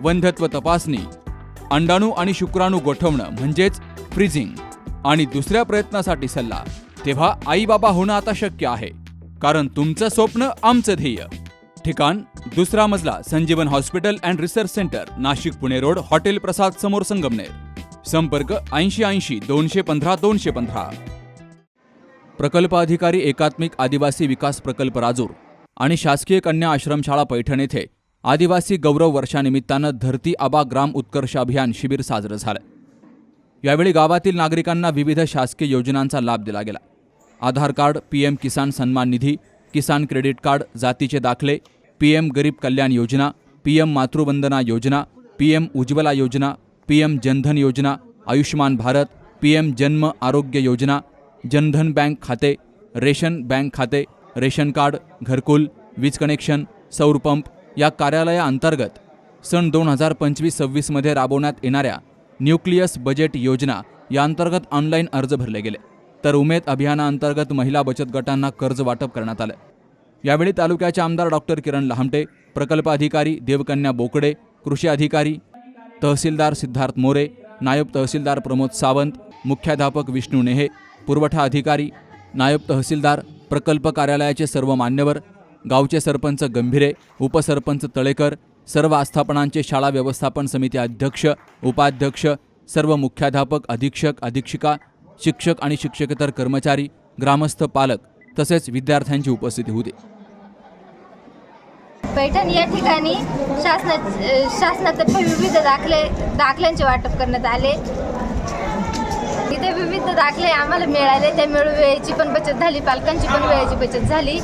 वंध्यत्व तपासणी अंडाणू आणि शुक्राणू गोठवणं म्हणजेच फ्रीजिंग आणि दुसऱ्या प्रयत्नासाठी सल्ला तेव्हा आई बाबा होणं आता शक्य आहे कारण तुमचं स्वप्न आमचं ध्येय. ठिकाण दुसरा मजला Sanjeevan hospital and research centre Nashik Pune road hotel Prasad समोर संगमनेर. संपर्क ऐंशी ऐंशी दोनशे पंधरा दोनशे पंधरा. प्रकल्प अधिकारी एकात्मिक आदिवासी विकास प्रकल्प राजूर आणि शासकीय कन्या आश्रमशाळा पैठण येथे आदिवासी गौरव वर्षानिमित्तानं धरती आबा ग्राम उत्कर्ष अभियान शिबिर साजरं झालं. यावेळी गावातील नागरिकांना विविध शासकीय योजनांचा लाभ दिला गेला. Aadhaar card P M Kisan Samman Nidhi Kisan credit card जातीचे दाखले पी एम गरीब कल्याण योजना पी एम मातृवंदना योजना पी एम उज्ज्वला योजना पी एम जनधन योजना आयुष्मान भारत पी एम जन्म आरोग्य योजना जनधन बँक खाते रेशन बँक खाते रेशन कार्ड घरकुल वीज कनेक्शन सौरपंप या कार्यालयाअंतर्गत सन दोन हजार पंचवीस सव्वीसमध्ये राबवण्यात येणाऱ्या न्यूक्लियस बजेट योजना या अंतर्गत ऑनलाईन अर्ज भरले गेले. तर उमेद अभियानाअंतर्गत महिला बचत गटांना कर्ज वाटप करण्यात आलं. यावेळी तालुक्याचे आमदार डॉक्टर किरण लहामटे प्रकल्प अधिकारी देवकन्या बोकडे कृषी अधिकारी तहसीलदार सिद्धार्थ मोरे नायब तहसीलदार प्रमोद सावंत मुख्याध्यापक विष्णू नेहे पुरवठा अधिकारी नायब तहसीलदार प्रकल्प कार्यालयाचे सर्व मान्यवर गावचे सरपंच गंभीरे उपसरपंच तळेकर सर्व आस्थापनांचे शाळा व्यवस्थापन समिती अध्यक्ष उपाध्यक्ष सर्व मुख्याध्यापक अधीक्षक अधीक्षिका शिक्षक आणि शिक्षकेतर कर्मचारी ग्रामस्थ पालक तसेच विद्यार्थ्यांची उपस्थिती होती. पैठण या ठिकाणी शासना शासनातर्फे विविध दाखले दाखल्यांचे वाटप करण्यात आले. इथे विविध दाखले आम्हाला मिळाले. त्यामुळे वेळेची पण बचत झाली पालकांची पण वेळेची बचत झाली.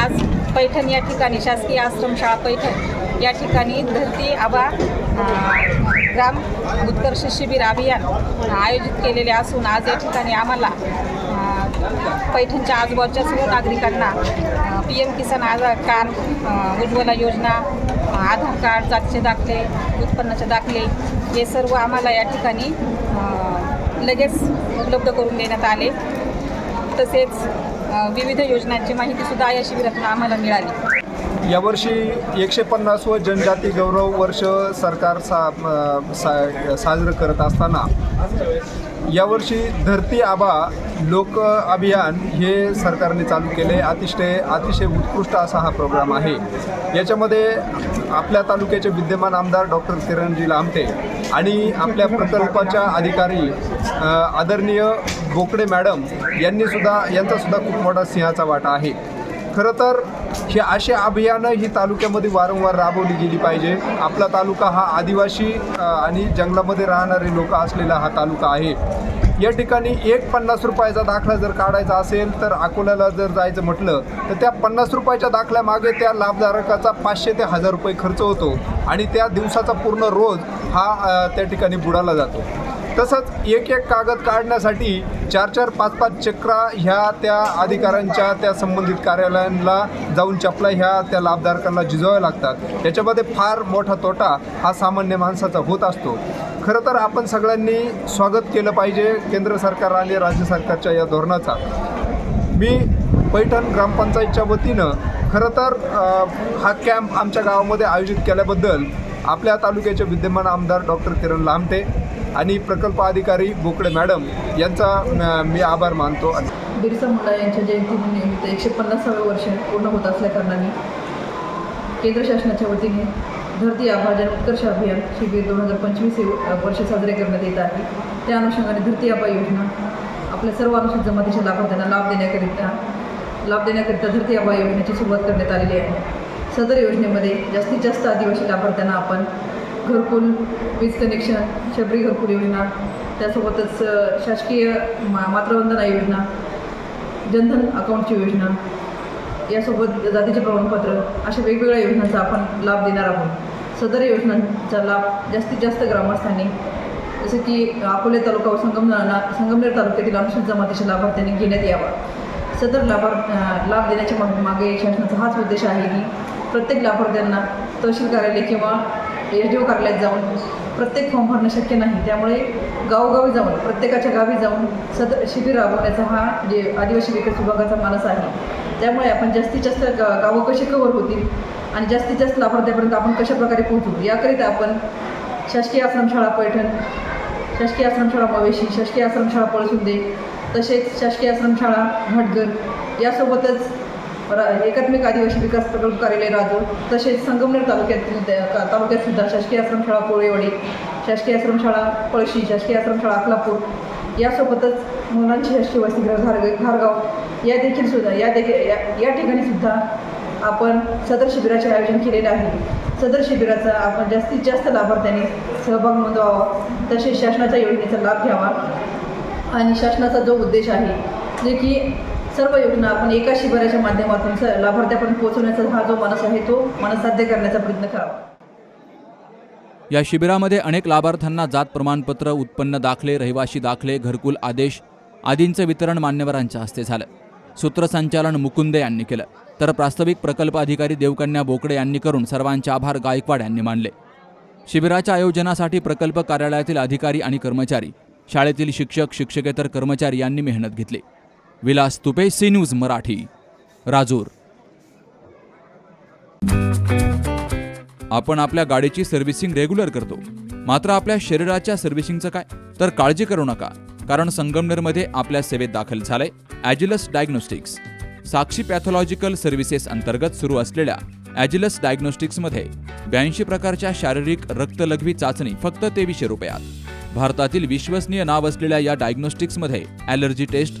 आज पैठण या ठिकाणी शासकीय आश्रमशाळा पैठण या ठिकाणी धरती आबा ग्राम उत्कर्ष शिबिर अभियान आयोजित केलेले असून आज या ठिकाणी आम्हाला पैठणच्या आजूबाजूच्या सर्व नागरिकांना P M Kisan Aadhaar card Ujjwala योजना आधार कार्ड जातीचे दाखले उत्पन्नाचे दाखले हे सर्व आम्हाला या ठिकाणी लगेच उपलब्ध करून देण्यात आले. तसेच विविध योजनांची माहितीसुद्धा या शिबिरातून आम्हाला मिळाली. यावर्षी एकशे पन्नास व जनजाती गौरव वर्ष सरकार सा सा साजरं करत असताना यावर्षी धरती आबा लोक अभियान हे सरकारने चालू केले. अतिशय अतिशय उत्कृष्ट असा हा प्रोग्राम आहे. याच्यामध्ये आपल्या तालुक्याचे विद्यमान आमदार डॉक्टर किरणजी लामटे आणि आपल्या प्रकल्पाच्या अधिकारी आदरणीय बोकडे मॅडम यांनी सुद्धा यांचा सुद्धा खूप मोठा सिंहाचा वाटा आहे. खरं तर हे असे अभियानं ही तालुक्यामध्ये वारंवार राबवली गेली पाहिजे. आपला तालुका हा आदिवासी आणि जंगलामध्ये राहणारे लोक असलेला हा तालुका आहे. या ठिकाणी एक पन्नास रुपयाचा दाखला जर काढायचा असेल तर अकोल्याला जर जायचं म्हटलं तर त्या पन्नास रुपयाच्या दाखल्यामागे त्या लाभधारकाचा पाचशे ते हजार रुपये खर्च होतो आणि त्या दिवसाचा पूर्ण रोज हा त्या ठिकाणी बुडाला जातो. तसंच एक एक कागद काढण्यासाठी चार चार पाच पाच चक्रा ह्या त्या अधिकाऱ्यांच्या त्या संबंधित कार्यालयांना जाऊन चपला ह्या त्या लाभधारकांना झिजवाव्या लागतात. याच्यामध्ये फार मोठा तोटा हा सामान्य माणसाचा होत असतो. खरं तर आपण सगळ्यांनी स्वागत केलं पाहिजे केंद्र सरकार आणि राज्य सरकारच्या या धोरणाचा. मी पैठण ग्रामपंचायतच्या वतीनं खरं तर हा कॅम्प आमच्या गावामध्ये आयोजित केल्याबद्दल आपल्या तालुक्याचे विद्यमान आमदार डॉक्टर किरण लामटे आणि प्रकल्प अधिकारी बोकडे मॅडम यांचा मी आभार मानतो. बिरसा मुंडा यांच्या जयंतीनिमित्त एकशे पन्नासाव्या वर्ष पूर्ण होत असल्याकारणाने केंद्र शासनाच्या वतीने धरती आभाजन उत्कर्ष अभियान शिबिर दोन हजार पंचवीस हे वर्ष साजरे करण्यात येत आहे. त्या अनुषंगाने धरती आबा योजना आपल्या सर्व अनुसूचित जमातीच्या लाभार्थ्यांना लाभ देण्याकरिता लाभ देण्याकरिता धरती आबा योजनेची सुरुवात करण्यात आलेली आहे. सदर योजनेमध्ये जास्तीत जास्त आदिवासी लाभार्थ्यांना आपण घरकुल वीज कनेक्शन शबरी घरकुल योजना त्यासोबतच शासकीय मा मातृवंदना योजना जनधन अकाउंटची योजना यासोबत जातीचे प्रमाणपत्र अशा वेगवेगळ्या योजनांचा आपण लाभ देणार आहोत. सदर योजनांचा लाभ जास्तीत जास्त ग्रामस्थांनी जसं की अकोले तालुका व संगमनेर संगमनेर तालुक्यातील अनुसूचित जमातीच्या लाभार्थ्यांनी घेण्यात यावा. सदर लाभार्थ लाभ देण्याच्या मागे शासनाचा हाच उद्देश आहे की प्रत्येक लाभार्थ्यांना तहसील कार्यालय किंवा एस डी ओ कार्यालयात जाऊन प्रत्येक फॉर्म भरणं शक्य नाही. त्यामुळे गावोगावी जाऊन प्रत्येकाच्या गावी जाऊन सद शिबिर राबवण्याचा हा जे आदिवासी विकास विभागाचा मानस आहे. त्यामुळे आपण जास्तीत जास्त गा गावं कशी कवर होतील आणि जास्तीत जास्त लाभार्थ्यापर्यंत आपण कशा प्रकारे पोहोचू? याकरिता आपण शासकीय आश्रमशाळा पैठण शासकीय आश्रमशाळा मवेशी शासकीय आश्रमशाळा पळसुंदे तसेच शासकीय आश्रमशाळा घाटगर यासोबतच एकात्मिक आदिवासी विकास प्रकल्प कार्यालय राजूर तसेच संगमनेर तालुक्यातील तालुक्यात सुद्धा शासकीय आश्रमशाळा कोळेवाडी शासकीय आश्रमशाळा पळशी शासकीय आश्रमशाळा अकलापूर यासोबतच मुलांची शासकीय वसतिगृह घारग घारगाव या देखील सुद्धा या देखील या या ठिकाणी सुद्धा आपण सदर शिबिराचे आयोजन केलेले आहे. सदर शिबिराचा आपण जास्तीत जास्त लाभार्थ्यांनी सहभाग नोंदवावा तसेच शासनाच्या योजनेचा लाभ घ्यावा. आणि शासनाचा जो उद्देश आहे जे की सर्व योजना आपण एका शिबिराच्या माध्यमातून स लाभार्थ्यापर्यंत पोहोचवण्याचा हा जो मनस आहे तो मनस साध्य करण्याचा प्रयत्न करावा. या शिबिरामध्ये अनेक लाभार्थ्यांना जात प्रमाणपत्र उत्पन्न दाखले रहिवाशी दाखले घरकुल आदेश आदींचं वितरण मान्यवरांच्या हस्ते झालं. सूत्रसंचालन मुकुंदे यांनी केलं. तर प्रास्ताविक प्रकल्प अधिकारी देवकन्या बोकडे यांनी करून सर्वांचे आभार गायकवाड यांनी मानले. शिबिराच्या आयोजनासाठी प्रकल्प कार्यालयातील अधिकारी आणि कर्मचारी शाळेतील शिक्षक शिक्षकेतर कर्मचारी यांनी मेहनत घेतली. Vilas Tupe C news Marathi Rajur. आपण आपल्या गाडीची सर्व्हिसिंग रेग्युलर करतो. मात्र आपल्या शरीराच्या सर्व्हिसिंगचं काय? तर काळजी करू नका कारण संगमनेरमध्ये आपल्या सेवेत दाखल झालंय Agilus diagnostics. Sakshi pathological services अंतर्गत सुरू असलेल्या ॲजिलस डायग्नोस्टिक्समध्ये ब्याऐंशी प्रकारच्या शारीरिक रक्तलघवी चाचणी फक्त तेवीसशे रुपयात. भारतातील विश्वसनीय नाव असलेल्या या डायग्नोस्टिक्समध्ये allergy test